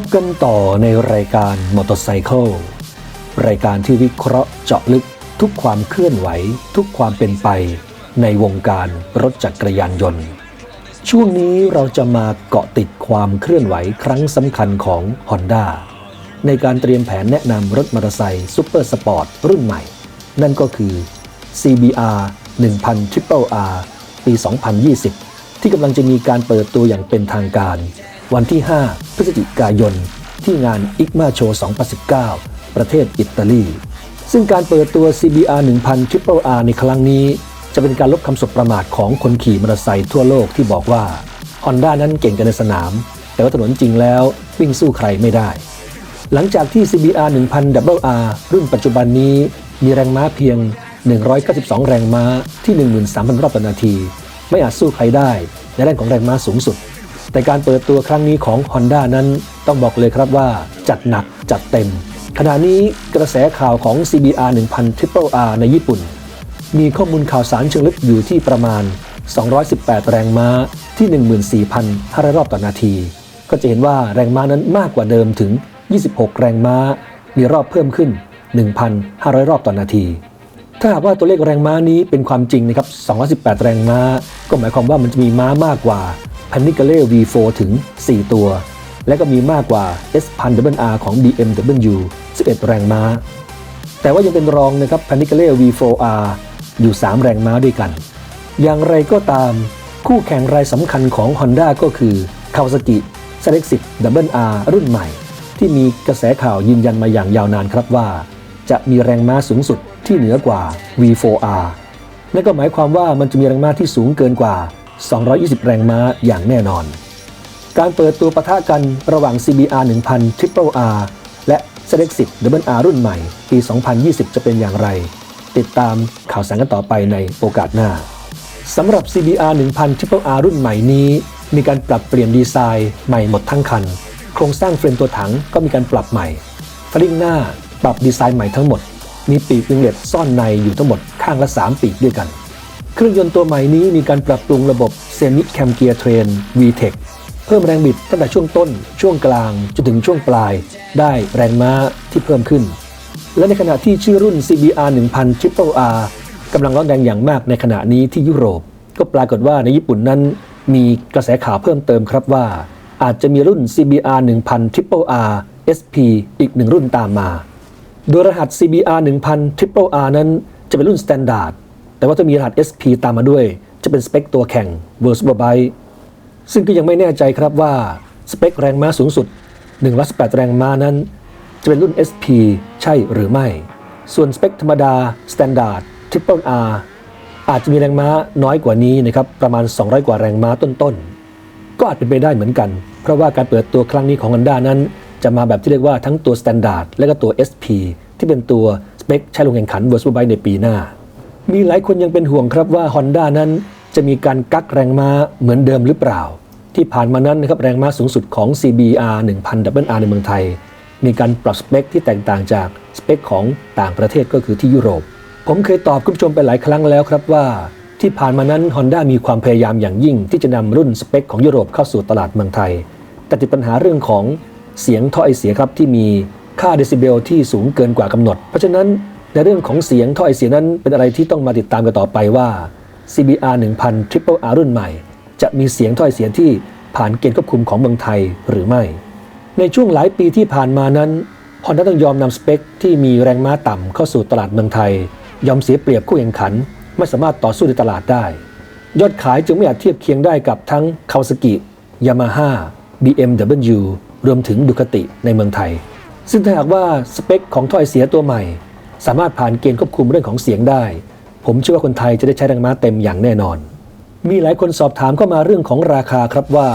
บกันต่อในรายการมอเตอร์ไซค์รายการที่วิเคราะห์เจาะลึกทุกความเคลื่อนไหว ทุกความเป็นไป ในวงการรถจักรยานยนต์ ช่วงนี้เราจะมาเกาะติดความเคลื่อนไหวครั้งสำคัญของ Honda ในการเตรียมแผนแนะนำรถมอเตอร์ไซค์ซูเปอร์สปอร์ตรุ่นใหม่ นั่นก็คือ CBR 1000 Triple R ปี 2020 ที่กำลังจะมีการเปิดตัวอย่างเป็นทางการ วันที่ 5 พฤศจิกายน ที่งาน ICMA Show 2019 ประเทศอิตาลี ซึ่งการเปิดตัว CBR 1000 Triple R ในครั้งนี้ จะเป็นการลบคำสบประมาทของคนขี่มอเตอร์ไซค์ทั่วโลกที่บอกว่า Honda นั้นเก่งกันในสนาม แต่ว่าถนนจริงแล้ววิ่งสู้ใครไม่ได้ หลังจากที่ CBR 1000 Double R รุ่นปัจจุบันนี้มีแรงม้าเพียง 192 แรงม้าที่ 13,000 รอบต่อนาที ไม่อาจสู้ใครได้ในด้านของแรงม้าสูงสุด แต่การเปิดตัวครั้งนี้ของ Honda นั้นต้องบอกเลยครับว่าจัดหนักจัดเต็ม ขณะนี้กระแสข่าวของ CBR 1000 Triple R ในญี่ปุ่น มีข้อมูลข่าวสารเชิงลึกอยู่ที่ประมาณ 218 แรงม้าที่ 14,500 รอบต่อนาที ก็จะเห็นว่าแรงม้านั้นมากกว่าเดิมถึง 26 แรงม้า มีรอบเพิ่มขึ้น 1,500 รอบต่อนาที ถ้าหากว่าตัวเลขแรงม้านี้เป็นความจริงนะครับ 218 แรงม้า ก็หมายความว่ามันจะมีม้ามากกว่า p a n i c a l e V4 ถึง 4 ตัว และก็มีมากกว่า S1000R ของ BMW 11 แรงม้า แต่ว่ายังเป็นรองนะครับ p a n i c a l e V4R อยู่ 3 แรงม้าด้วยกัน อย่างไรก็ตามคู่แข่งรายสำคัญของ Honda ก็คือ Kawasaki Select 10 WR รุ่นใหม่ ที่มีกระแสข่าวยืนยันมาอย่างยาวนานครับว่า จะมีแรงม้าสูงสุดที่เหนือกว่า V4R นั่นก็หมายความว่ามันจะมีแรงม้าที่สูงเกินกว่า 220 แรงม้าอย่างแน่นอน การเปิดตัวปะทะกันระหว่าง CBR 1000 Triple R และ Select 10 WR รุ่นใหม่ ปี 2020 จะเป็นอย่างไร ติดตามข่าวสารกันต่อไปในโอกาสหน้าสำหรับ CBR 1000 Triple R รุ่นใหม่นี้ มีการปรับเปลี่ยนดีไซน์ใหม่หมดทั้งคัน โครงสร้างเฟรมตัวถังก็มีการปรับใหม่ฟลิงหน้าปรับดีไซน์ใหม่ทั้งหมด มีปีกวิงเล็ตซ่อนในอยู่ทั้งหมดข้างละ 3 ปีกด้วยกัน เครื่องยนต์ตัวใหม่นี้มีการปรับปรุงระบบเซมิแคมเกียร์เทรน VTEC เพิ่มแรงบิดตั้งแต่ช่วงต้น ช่วงกลางจนถึงช่วงปลาย ได้แรงม้าที่เพิ่มขึ้น และในขณะที่ชื่อรุ่น CBR 1000 Triple R กำลังร้อนแรงอย่างมากในขณะนี้ที่ยุโรป ก็ปรากฏว่าในญี่ปุ่นนั้น มีกระแสข่าวเพิ่มเติมครับว่า อาจจะมีรุ่น CBR 1000 Triple R SP อีกหนึ่งรุ่นตามมา โดยรหัส CBR 1000 Triple R นั้นจะเป็นรุ่น Standard แต่ แต่ว่าถ้ามีรหัส SP ตามมาด้วย จะเป็นสเปคตัวแข่ง World Superbike ซึ่งก็ยังไม่แน่ใจครับว่าสเปคแรงม้าสูงสุด118 แรงม้านั้น จะเป็นรุ่น SP ใช่หรือไม่ ส่วนสเปคธรรมดา Standard Triple R อาจจะมีแรงม้าน้อยกว่านี้นะครับประมาณ 200 กว่าแรงม้าต้นๆ ก็อาจเป็นไปได้เหมือนกัน เพราะว่าการเปิดตัวครั้งนี้ของ Honda นั้น จะมาแบบที่เรียกว่าทั้งตัว Standard และก็ตัว SP ที่เป็นตัวสเปคใช้ลงแข่งขัน World Superbike ในปีหน้า มีหลายคนยังเป็นห่วงครับว่า Honda นั้นจะมีการกักแรงม้าเหมือนเดิมหรือเปล่า ที่ผ่านมานั้นนะครับแรงม้าสูงสุดของ CBR 1000 WR ในเมืองไทย มีการปรับสเปคที่แตกต่างจากสเปคของต่างประเทศก็คือที่ยุโรป ผมเคยตอบคุณผู้ชมไปหลายครั้งแล้วครับว่า ที่ผ่านมานั้น Honda มีความพยายามอย่างยิ่ง ที่จะนำรุ่นสเปคของยุโรปเข้าสู่ตลาดเมืองไทย แต่ติดปัญหาเรื่องของเสียงท่อไอเสียครับที่มีค่าเดซิเบลที่สูงเกินกว่ากำหนด เพราะฉะนั้น ในเรื่องของเสียงท่อไอเสียนั้นเป็นอะไรที่ต้องมาติดตามกันต่อไปว่า CBR 1000 Triple R รุ่นใหม่ จะมีเสียงถ้อยเสียงที่ผ่านเกณฑ์ควบคุมของเมืองไทยหรือไม่ ในช่วงหลายปีที่ผ่านมานั้นฮอนด้าต้องยอมนำสเปคที่มีแรงม้าต่ำเข้าสู่ตลาดเมืองไทย ยอมเสียเปรียบคู่แข่งขัน ไม่สามารถต่อสู้ในตลาดได้ ยอดขายจึงไม่อาจเทียบเคียงได้กับทั้งคาวาซากิยามาฮ่า BMW รวมถึงดูคติในเมืองไทย ซึ่งถ้าหากว่าสเปคของถ้อยเสียตัวใหม่ สามารถผ่านเกณฑ์ควบคุมเรื่องของเสียงได้ ผมเชื่อว่าคนไทยจะได้ใช้แรงม้าเต็มอย่างแน่นอน มีหลายคนสอบถามเข้ามาเรื่องของราคาครับว่า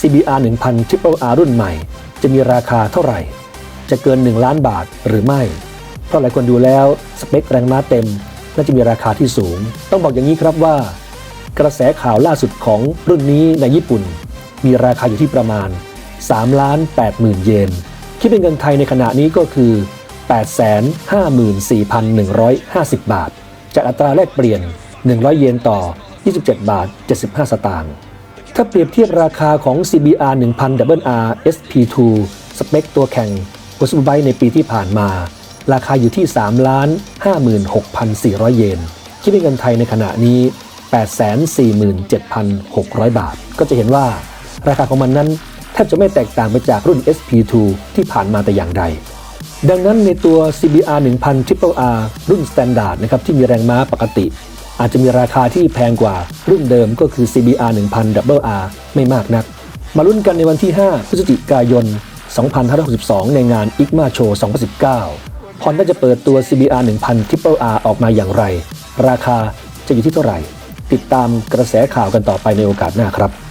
CBR 1000 Triple R รุ่นใหม่ จะมีราคาเท่าไหร่ จะเกิน 1 ล้านบาทหรือไม่ เพราะหลายคนดูแล้วสเปคแรงม้าเต็มน่าจะมีราคาที่สูง ต้องบอกอย่างนี้ครับว่า กระแสข่าวล่าสุดของรุ่นนี้ในญี่ปุ่น มีราคาอยู่ที่ประมาณ3ล้าน8หมื่นเยน คิดเป็นเงินไทยในขณะนี้ก็คือ 854,150 บาท จากอัตราแลกเปลี่ยน 100 เยนต่อ 27 บาท 75 สตางค์ ถ้าเปรียบเทียบราคาของ CBR 1000 WR SP2 สเปคตัวแข่งบนซูเปอร์ไบในปีที่ผ่านมา ราคาอยู่ที่ 3 ล้าน 56,400 เยน คิดเป็นเงินไทยในขณะนี้ 847,600 บาท ก็จะเห็นว่าราคาของมันนั้นแทบจะไม่แตกต่างไปจากรุ่น SP2 ที่ผ่านมาแต่อย่างใด ดังนั้นในตัว CBR 1000 Triple R รุ่น Standard นะครับที่มีแรงม้าปกติ อาจจะมีราคาที่แพงกว่ารุ่นเดิมก็คือ CBR 1000 Double R ไม่มากนัก มาลุ้นกันในวันที่ 5 พฤศจิกายน 2562 ในงาน IGMA Show 2019 Honda จะเปิดตัว CBR 1000 Triple R ออกมาอย่างไร ราคาจะอยู่ที่เท่าไหร่ ติดตามกระแสข่าวกันต่อไปในโอกาสหน้าครับ